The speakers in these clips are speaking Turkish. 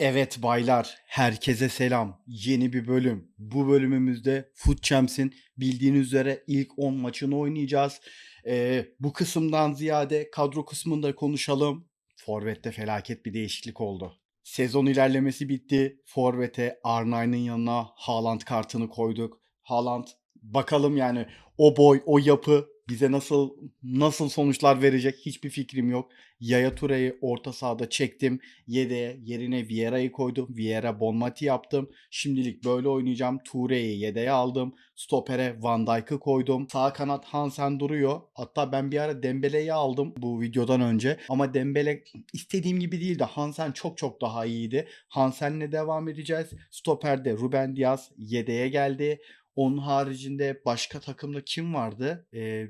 Evet baylar, herkese selam. Yeni bir bölüm. Bu bölümümüzde Foot Champs'in bildiğiniz üzere ilk 10 maçını oynayacağız. Ee, bu kısımdan ziyade kadro kısmında konuşalım. Forvet'te felaket bir değişiklik oldu. Sezon ilerlemesi bitti. Forvet'e R9'ın yanına Haaland kartını koyduk. Haaland bakalım yani o boy, o yapı bize nasıl nasıl sonuçlar verecek hiçbir fikrim yok. Yaya Ture'yi orta sahada çektim. Yedeğe yerine Vieira'yı koydum. Vieira Bonmati yaptım. Şimdilik böyle oynayacağım. Ture'yi yedeğe aldım. Stopere Van Dijk'ı koydum. Sağ kanat Hansen duruyor. Hatta ben bir ara Dembele'yi aldım bu videodan önce. Ama Dembele istediğim gibi değildi. Hansen çok çok daha iyiydi. Hansen'le devam edeceğiz. Stoperde Ruben Diaz yedeğe geldi. Onun haricinde başka takımda kim vardı? Ee,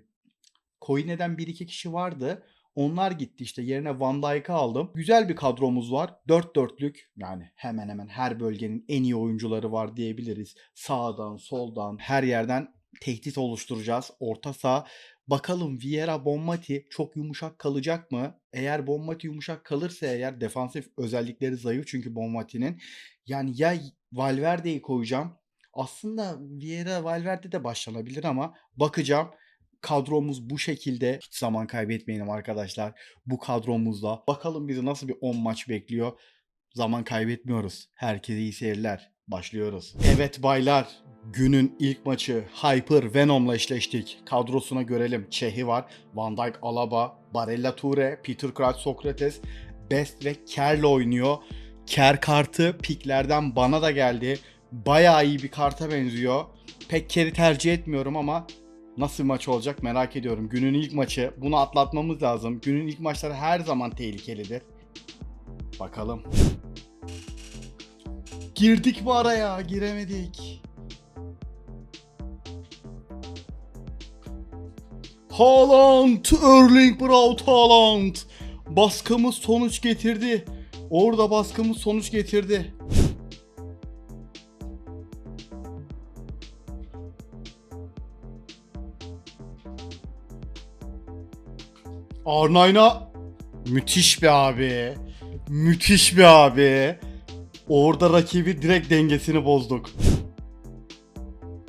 coin eden 1-2 kişi vardı. Onlar gitti işte yerine Van Dijk'ı aldım. Güzel bir kadromuz var. Dört dörtlük yani hemen hemen her bölgenin en iyi oyuncuları var diyebiliriz. Sağdan, soldan, her yerden tehdit oluşturacağız. Orta saha Bakalım Vieira Bonmati çok yumuşak kalacak mı? Eğer Bonmati yumuşak kalırsa eğer defansif özellikleri zayıf çünkü Bonmati'nin. Yani ya Valverde'yi koyacağım. Aslında Vieira Valverde de başlanabilir ama bakacağım kadromuz bu şekilde. Hiç zaman kaybetmeyelim arkadaşlar. Bu kadromuzla bakalım bizi nasıl bir 10 maç bekliyor. Zaman kaybetmiyoruz. Herkese iyi seyirler. Başlıyoruz. Evet baylar, günün ilk maçı Hyper Venom'la eşleştik. Kadrosuna görelim. Çehi var, Van Dijk, Alaba, Barella Ture, Peter Crouch, Sokrates, Best ve Kerr'le oynuyor. Kerr kartı piklerden bana da geldi. Bayağı iyi bir karta benziyor. Pek Kerr'i tercih etmiyorum ama Nasıl bir maç olacak merak ediyorum. Günün ilk maçı. Bunu atlatmamız lazım. Günün ilk maçları her zaman tehlikelidir. Bakalım. Girdik bu araya. Giremedik. Haaland, Erling Braut Haaland. Baskımız sonuç getirdi. Orada baskımız sonuç getirdi. Arnayna müthiş bir abi. Müthiş bir abi. Orada rakibi direkt dengesini bozduk.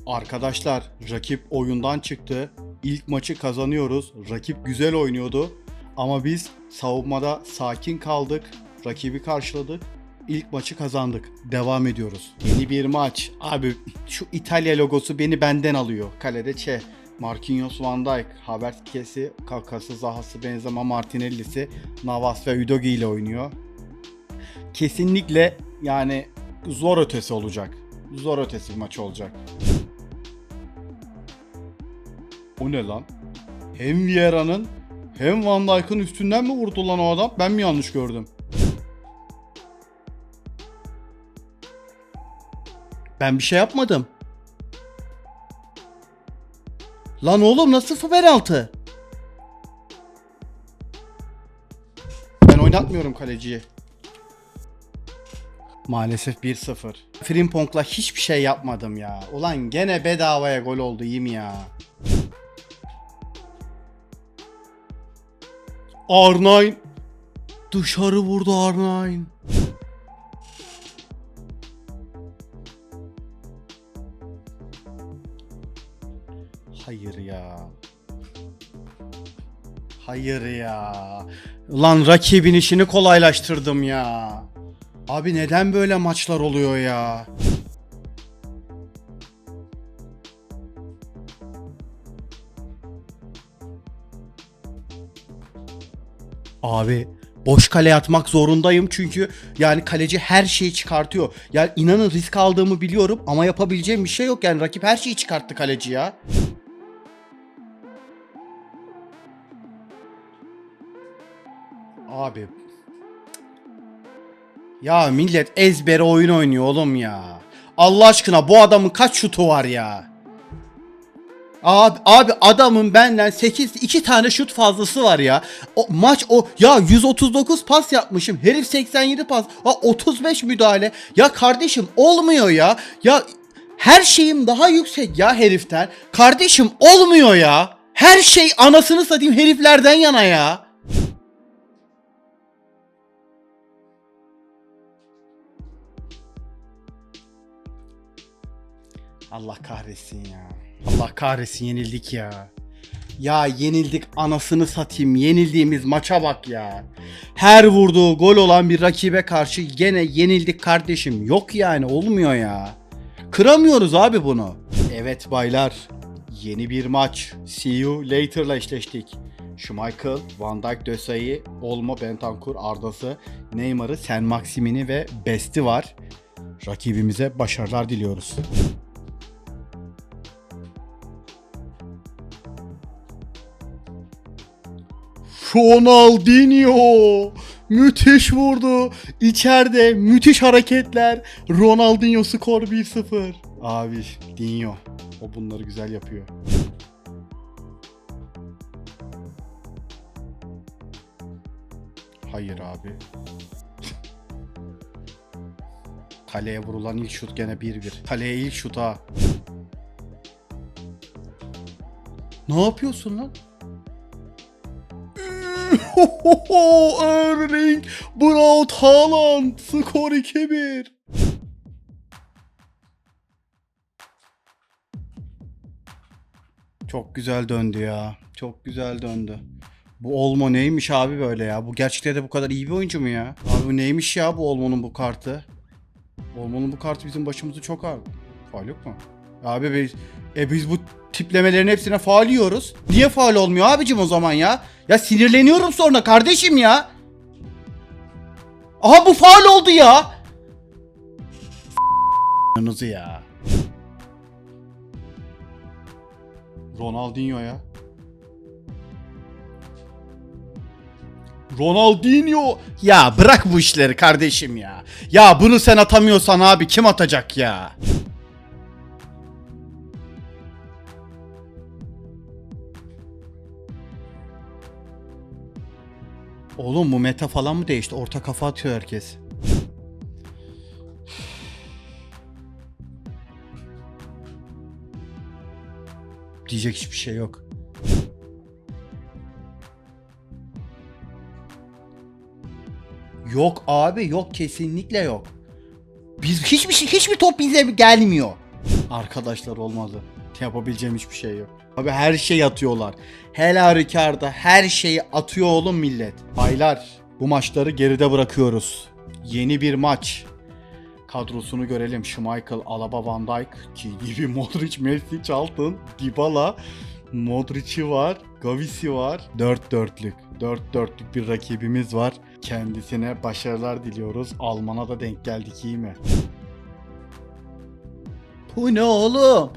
Arkadaşlar rakip oyundan çıktı. İlk maçı kazanıyoruz. Rakip güzel oynuyordu. Ama biz savunmada sakin kaldık. Rakibi karşıladık. İlk maçı kazandık. Devam ediyoruz. Yeni bir maç. Abi şu İtalya logosu beni benden alıyor. Kalede Çe. Marquinhos Van Dijk, Havertz Kesi, Kakası, Zahası, Benzema, Martinelli'si, Navas ve Udogi ile oynuyor. Kesinlikle yani zor ötesi olacak. Zor ötesi bir maç olacak. O ne lan? Hem Vieira'nın hem Van Dijk'ın üstünden mi vurdu lan o adam? Ben mi yanlış gördüm? Ben bir şey yapmadım. Lan oğlum nasıl Faber 6? Ben oynatmıyorum kaleciyi. Maalesef 1-0. Frimpong'la hiçbir şey yapmadım ya. Ulan gene bedavaya gol oldu iyi mi ya? R9 Dışarı vurdu R9. Hayır ya. Lan rakibin işini kolaylaştırdım ya. Abi neden böyle maçlar oluyor ya? Abi boş kaleye atmak zorundayım çünkü yani kaleci her şeyi çıkartıyor. Yani inanın risk aldığımı biliyorum ama yapabileceğim bir şey yok yani rakip her şeyi çıkarttı kaleci ya. Abi. Ya millet ezbere oyun oynuyor oğlum ya. Allah aşkına bu adamın kaç şutu var ya? Abi, abi adamın benden 8 2 tane şut fazlası var ya. O maç o ya 139 pas yapmışım. Herif 87 pas. Ha 35 müdahale. Ya kardeşim olmuyor ya. Ya her şeyim daha yüksek ya heriften. Kardeşim olmuyor ya. Her şey anasını satayım heriflerden yana ya. Allah kahretsin ya. Allah kahretsin yenildik ya. Ya yenildik anasını satayım. Yenildiğimiz maça bak ya. Her vurduğu gol olan bir rakibe karşı gene yenildik kardeşim. Yok yani olmuyor ya. Kıramıyoruz abi bunu. Evet baylar. Yeni bir maç. See you later'la eşleştik. Schmeichel, Van Dijk, Dösay'ı, Olmo, Bentancur, Arda'sı, Neymar'ı, Sen Maximini ve Best'i var. Rakibimize başarılar diliyoruz. Ronaldinho müthiş vurdu. İçeride müthiş hareketler. Ronaldinho skor 1-0. Abi Dinho o bunları güzel yapıyor. Hayır abi. Kaleye vurulan ilk şut gene 1-1. Kaleye ilk şut ha. Ne yapıyorsun lan? Erling Braut Haaland skor 2-1. Çok güzel döndü ya. Çok güzel döndü. Bu Olmo neymiş abi böyle ya? Bu gerçekten de bu kadar iyi bir oyuncu mu ya? Abi bu neymiş ya bu Olmo'nun bu kartı? Olmo'nun bu kartı bizim başımızı çok ağır. Faal yok mu? Abi biz, e biz bu tiplemelerin hepsine faal yiyoruz. Niye faal olmuyor abicim o zaman ya? Ya sinirleniyorum sonra kardeşim ya. Aha bu faal oldu ya. Ya. Ronaldinho ya. Ronaldinho. Ya bırak bu işleri kardeşim ya. Ya bunu sen atamıyorsan abi kim atacak ya? Oğlum bu meta falan mı değişti? Orta kafa atıyor herkes. Diyecek hiçbir şey yok. Yok abi yok kesinlikle yok. Biz hiçbir şey hiçbir top bize gelmiyor. Arkadaşlar olmadı. Yapabileceğim hiçbir şey yok. Abi her şey atıyorlar. Her halükarda her şeyi atıyor oğlum millet. Baylar bu maçları geride bırakıyoruz. Yeni bir maç. Kadrosunu görelim. Schmeichel, Alaba, Van Dijk, GDB, Modric, Messi, Charlton, Dybala, Modric'i var, Gavis'i var. 4-4'lük. 4-4'lük bir rakibimiz var. Kendisine başarılar diliyoruz. Alman'a da denk geldik iyi mi? Bu ne oğlum?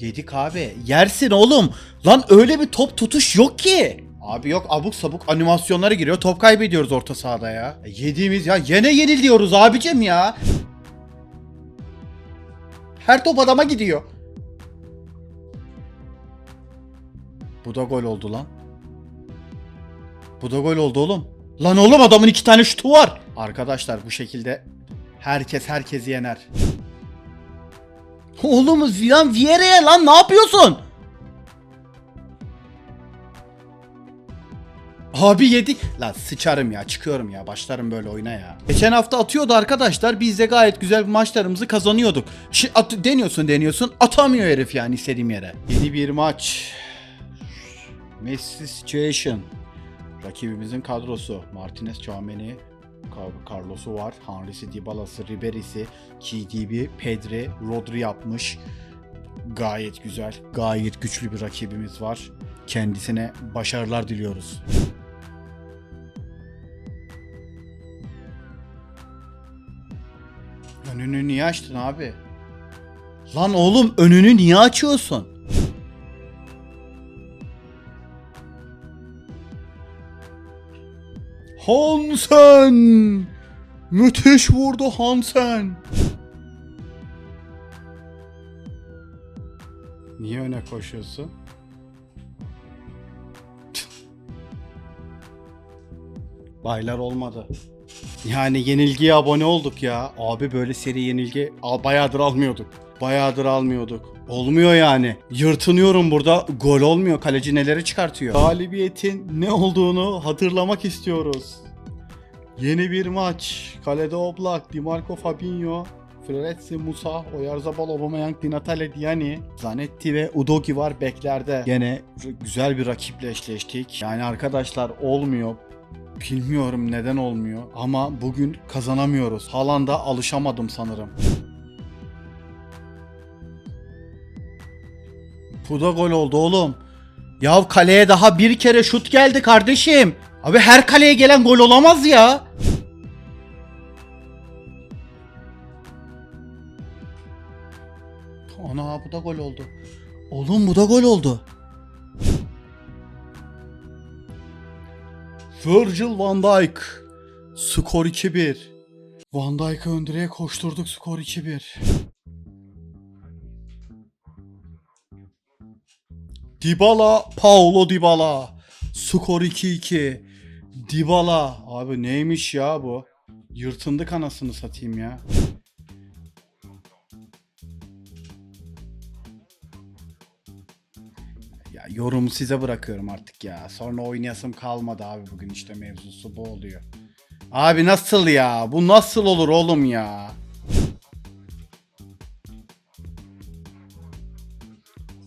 Yedik abi. Yersin oğlum. Lan öyle bir top tutuş yok ki. Abi yok abuk sabuk animasyonlara giriyor. Top kaybediyoruz orta sahada ya. E, yediğimiz ya yine yenil diyoruz abicim ya. Her top adama gidiyor. Bu da gol oldu lan. Bu da gol oldu oğlum. Lan oğlum adamın iki tane şutu var. Arkadaşlar bu şekilde herkes herkesi yener. Oğlum Zilan Vieira'ya lan ne yapıyorsun? Abi yedik. Lan sıçarım ya çıkıyorum ya başlarım böyle oyuna ya. Geçen hafta atıyordu arkadaşlar biz de gayet güzel maçlarımızı kazanıyorduk. Şi, at, deniyorsun deniyorsun atamıyor herif yani istediğim yere. Yeni bir maç. Messi Situation. Rakibimizin kadrosu. Martinez, Chouameni, Carlos'u var. Henry'si, Dybala'sı, Ribery'si, KDB, Pedri, Rodri yapmış. Gayet güzel, gayet güçlü bir rakibimiz var. Kendisine başarılar diliyoruz. Önünü niye açtın abi? Lan oğlum önünü niye açıyorsun? Hansen! Müthiş vurdu Hansen. Niye öne koşuyorsun? Baylar olmadı. Yani yenilgiye abone olduk ya. Abi böyle seri yenilgi bayağıdır almıyorduk. Bayağıdır almıyorduk. Olmuyor yani. Yırtınıyorum burada. Gol olmuyor. Kaleci neleri çıkartıyor. Galibiyetin ne olduğunu hatırlamak istiyoruz. Yeni bir maç. Kalede Oblak, Dimarco Fabinho, Florenzi, Musa, Oyarzabal, Aubameyang, Di Natale, Diani, Zanetti ve Udogi var beklerde. Gene güzel bir rakiple eşleştik. Yani arkadaşlar olmuyor. Bilmiyorum neden olmuyor ama bugün kazanamıyoruz. Haaland'a alışamadım sanırım. Bu da gol oldu oğlum. Ya kaleye daha bir kere şut geldi kardeşim. Abi her kaleye gelen gol olamaz ya. Ana bu da gol oldu. Oğlum bu da gol oldu. Virgil van Dijk. Skor 2-1. Van Dijk'ı ön direğe koşturduk skor 2-1. Dybala, Paulo Dybala. Skor 2-2. Dybala. Abi neymiş ya bu? Yırtındık anasını satayım ya. Ya yorumu size bırakıyorum artık ya. Sonra oynayasım kalmadı abi bugün işte mevzusu bu oluyor. Abi nasıl ya? Bu nasıl olur oğlum ya?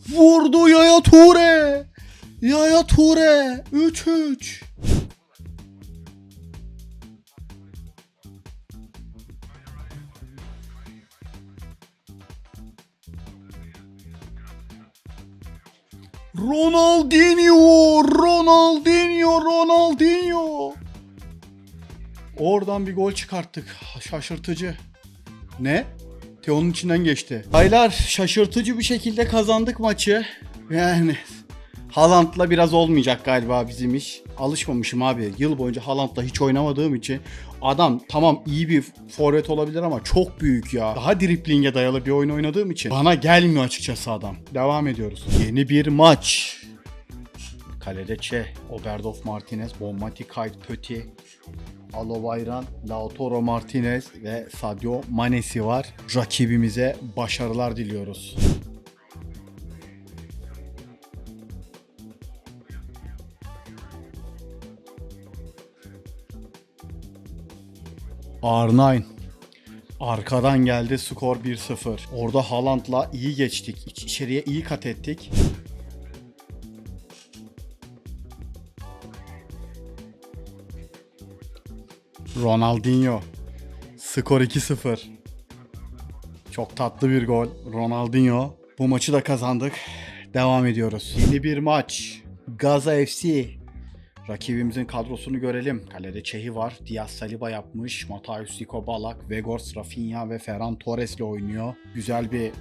Vurdu Yaya Ture. Yaya Ture. 3-3. Ronaldinho, Ronaldinho, Ronaldinho. Oradan bir gol çıkarttık. Şaşırtıcı. Ne? Teo'nun içinden geçti. Baylar şaşırtıcı bir şekilde kazandık maçı. Yani Haaland'la biraz olmayacak galiba bizim iş. Alışmamışım abi. Yıl boyunca Haaland'la hiç oynamadığım için adam tamam iyi bir forvet olabilir ama çok büyük ya. Daha driplinge dayalı bir oyun oynadığım için bana gelmiyor açıkçası adam. Devam ediyoruz. Yeni bir maç. Kalede Oberdorf Martinez, Bonmati Kayt Pöti, Alo Bayran, Lautaro Martinez ve Sadio Manesi var. Rakibimize başarılar diliyoruz. R9 Arkadan geldi skor 1-0. Orada Haaland'la iyi geçtik. İç- içeriye iyi kat ettik. Ronaldinho. Skor 2-0. Çok tatlı bir gol. Ronaldinho. Bu maçı da kazandık. Devam ediyoruz. Yeni bir maç. Gaza FC. Rakibimizin kadrosunu görelim. Kalede Çehi var. Diaz Saliba yapmış. Matthäus Zico Balak, Vegors, Rafinha ve Ferran Torres ile oynuyor. Güzel bir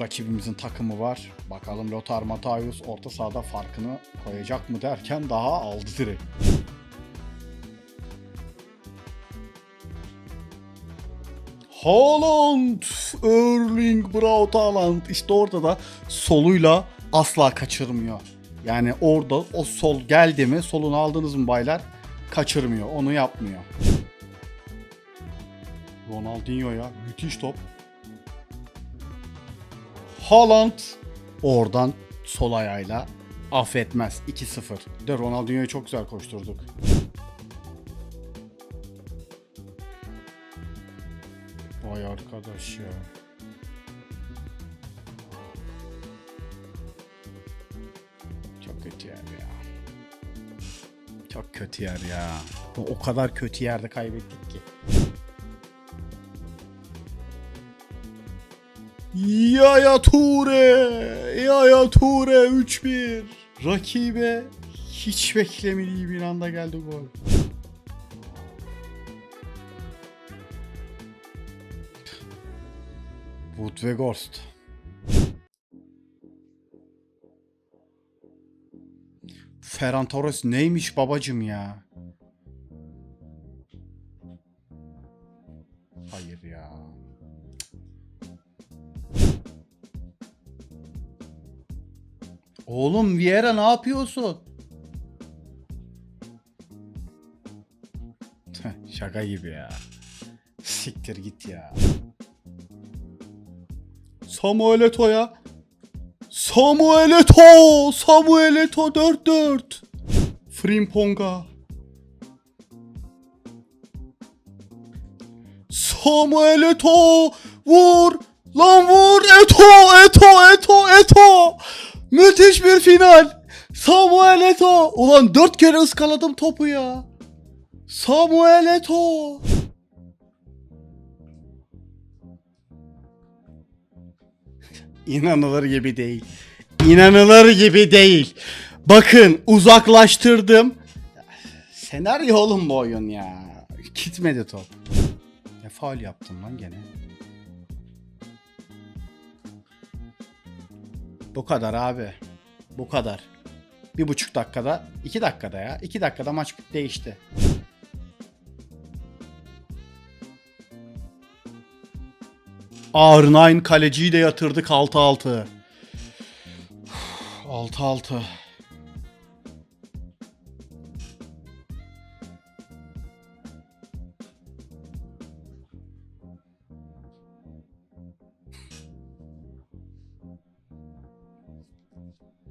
rakibimizin takımı var. Bakalım Lothar Matthäus orta sahada farkını koyacak mı derken daha aldı direkt. Haaland! Erling Braut Haaland. İşte orada da soluyla asla kaçırmıyor. Yani orada o sol geldi mi, solunu aldınız mı baylar? Kaçırmıyor. Onu yapmıyor. Ronaldinho ya. Müthiş top. Haaland oradan sol ayağıyla affetmez. 2-0. Bir De Ronaldinho'yu çok güzel koşturduk. Vay arkadaş ya. Çok kötü yer ya. Çok kötü yer ya. O o kadar kötü yerde kaybettik ki. Yaya Ture! Yaya Ture 3-1. Rakibe hiç beklemediği bir anda geldi gol. Wood ve Ghost. Ferran Torres neymiş babacım ya? Hayır ya. Oğlum Vieira ne yapıyorsun? Şaka gibi ya. Siktir git ya. Samuel Eto'ya. Samuel Eto! Samuel Eto 4-4. Frimpong'a. Samuel Eto! Vur! Lan vur! Eto! Eto! Eto! Eto! Müthiş bir final! Samuel Eto! Ulan dört kere ıskaladım topu ya. Samuel Eto! İnanılır gibi değil. İnanılır gibi değil. Bakın uzaklaştırdım. Senaryo oğlum bu oyun ya. Gitmedi top. Ne faul yaptın lan gene. Bu kadar abi. Bu kadar. Bir buçuk dakikada, iki dakikada ya. iki dakikada maç değişti. R9 kaleciyi de yatırdık 6-6. 6-6.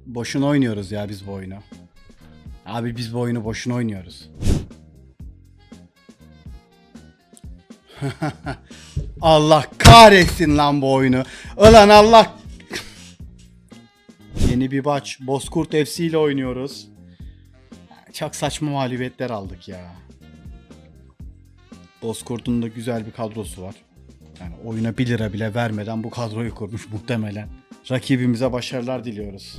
Boşuna oynuyoruz ya biz bu oyunu. Abi biz bu oyunu boşuna oynuyoruz. Allah kahretsin lan bu oyunu. Ulan Allah. Yeni bir maç. Bozkurt FC ile oynuyoruz. Çok saçma mağlubiyetler aldık ya. Bozkurt'un da güzel bir kadrosu var. Yani oyuna 1 lira bile vermeden bu kadroyu kurmuş muhtemelen. Rakibimize başarılar diliyoruz.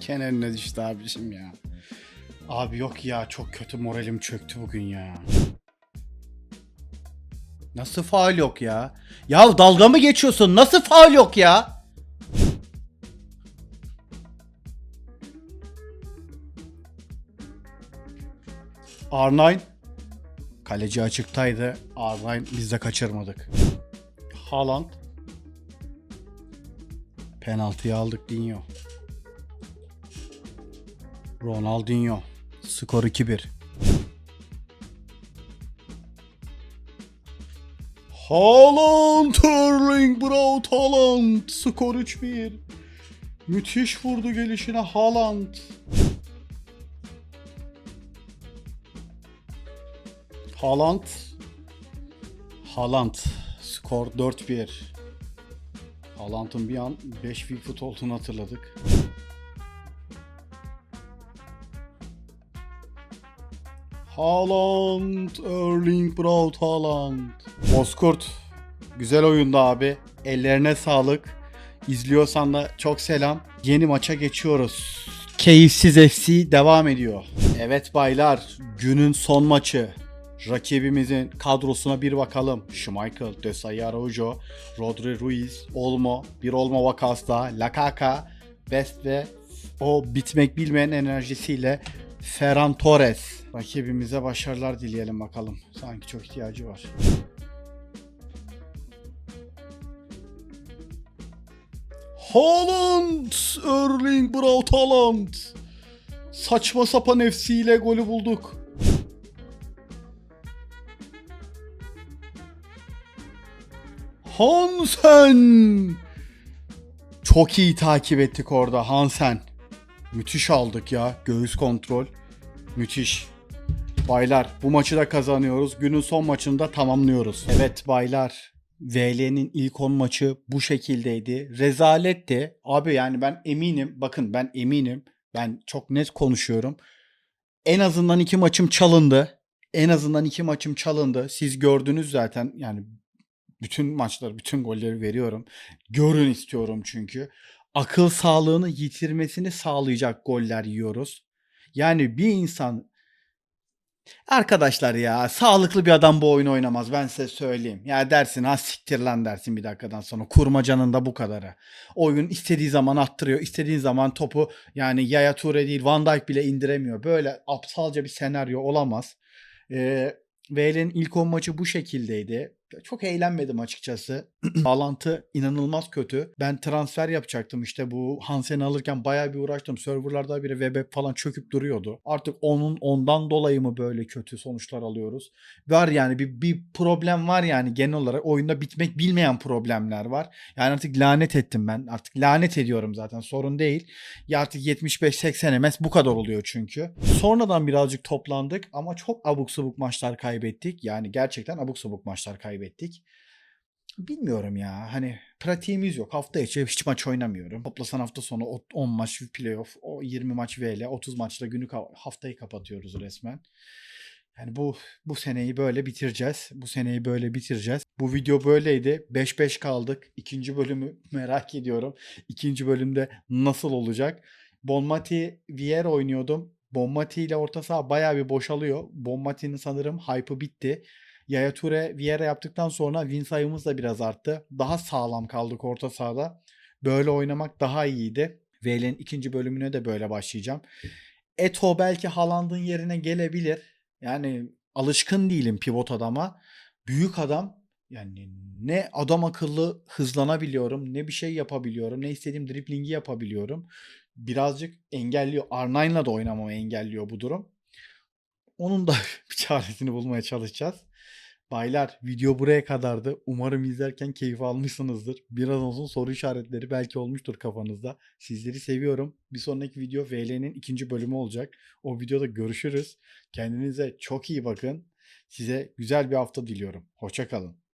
Kenarına düştü abişim ya. Abi yok ya çok kötü moralim çöktü bugün ya. Nasıl faal yok ya? Ya dalga mı geçiyorsun? Nasıl faal yok ya? R9 Kaleci açıktaydı. R9 biz de kaçırmadık. Haaland Penaltıyı aldık Dinho. Ronaldinho. Skor 2-1. Haaland, Erling Braut Haaland. Skor 3-1. Müthiş vurdu gelişine Haaland. Haaland. Haaland. Skor 4-1. Haaland'ın bir an 5 foot olduğunu hatırladık. Haaland, Erling Braut Haaland. Bozkurt, güzel oyundu abi. Ellerine sağlık. İzliyorsan da çok selam. Yeni maça geçiyoruz. Keyifsiz FC devam ediyor. Evet baylar, günün son maçı. Rakibimizin kadrosuna bir bakalım. Schmeichel, Desai Araujo, Rodri Ruiz, Olmo, bir Olmo vakasla, Lakaka, Best ve o bitmek bilmeyen enerjisiyle Ferran Torres. Rakibimize başarılar dileyelim bakalım. Sanki çok ihtiyacı var. Haaland! Erling Braut Haaland! Saçma sapan FC ile golü bulduk. Hansen! Çok iyi takip ettik orada Hansen. Müthiş aldık ya. Göğüs kontrol. Müthiş. Baylar bu maçı da kazanıyoruz. Günün son maçını da tamamlıyoruz. Evet baylar. VL'nin ilk 10 maçı bu şekildeydi. Rezaletti. Abi yani ben eminim. Bakın ben eminim. Ben çok net konuşuyorum. En azından iki maçım çalındı. En azından iki maçım çalındı. Siz gördünüz zaten yani bütün maçları, bütün golleri veriyorum. Görün istiyorum çünkü. Akıl sağlığını yitirmesini sağlayacak goller yiyoruz. Yani bir insan Arkadaşlar ya sağlıklı bir adam bu oyunu oynamaz ben size söyleyeyim. Ya dersin ha siktir lan dersin bir dakikadan sonra. Kurmacanın da bu kadarı. Oyun istediği zaman attırıyor. istediğin zaman topu yani Yaya Toure değil Van Dijk bile indiremiyor. Böyle aptalca bir senaryo olamaz. Ee, VL'nin ilk 10 maçı bu şekildeydi. Çok eğlenmedim açıkçası. Bağlantı inanılmaz kötü. Ben transfer yapacaktım işte bu Hansen'i alırken bayağı bir uğraştım. Serverlarda biri web falan çöküp duruyordu. Artık onun ondan dolayı mı böyle kötü sonuçlar alıyoruz? Var yani bir, bir problem var yani genel olarak oyunda bitmek bilmeyen problemler var. Yani artık lanet ettim ben. Artık lanet ediyorum zaten sorun değil. Ya artık 75-80 MS bu kadar oluyor çünkü. Sonradan birazcık toplandık ama çok abuk sabuk maçlar kaybettik. Yani gerçekten abuk sabuk maçlar kaybettik. Bilmiyorum ya hani pratiğimiz yok. Hafta içi hiç maç oynamıyorum. Toplasan hafta sonu o 10 maç playoff, o 20 maç VL, 30 maçla günü haftayı kapatıyoruz resmen. Yani bu bu seneyi böyle bitireceğiz. Bu seneyi böyle bitireceğiz. Bu video böyleydi. 5-5 kaldık. İkinci bölümü merak ediyorum. İkinci bölümde nasıl olacak? Bonmati Vier oynuyordum. Bonmati ile orta saha bayağı bir boşalıyor. Bonmati'nin sanırım hype'ı bitti. Yaya Toure Vieira yaptıktan sonra win sayımız da biraz arttı. Daha sağlam kaldık orta sahada. Böyle oynamak daha iyiydi. VL'nin ikinci bölümüne de böyle başlayacağım. Eto belki Haaland'ın yerine gelebilir. Yani alışkın değilim pivot adama. Büyük adam yani ne adam akıllı hızlanabiliyorum, ne bir şey yapabiliyorum, ne istediğim driblingi yapabiliyorum. Birazcık engelliyor. R9'la da oynamamı engelliyor bu durum. Onun da bir çaresini bulmaya çalışacağız. Baylar video buraya kadardı. Umarım izlerken keyif almışsınızdır. Biraz olsun soru işaretleri belki olmuştur kafanızda. Sizleri seviyorum. Bir sonraki video VL'nin ikinci bölümü olacak. O videoda görüşürüz. Kendinize çok iyi bakın. Size güzel bir hafta diliyorum. Hoşçakalın.